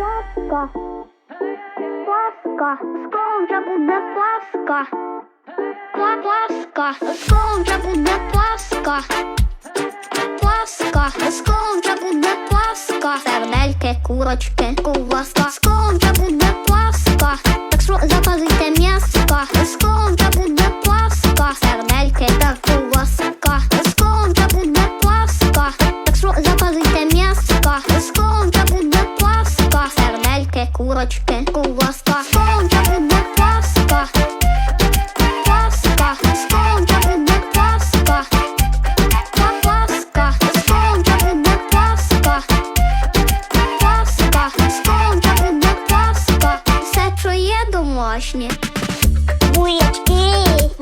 Паска. Паска. Скоро вже буде Паска. Паска. Скоро вже буде Паска. Паска. Скоро вже буде Паска. Сердельки, курочки, куваска. Скоро вже буде Паска. Так що запазуйте м'яска. Курочки. Скоро вже буде Паска. Паска. Вже буде Паска. Паска, сконча буде Паска. Паска, сконча буде Паска. Все, що є домашнє. Морковка,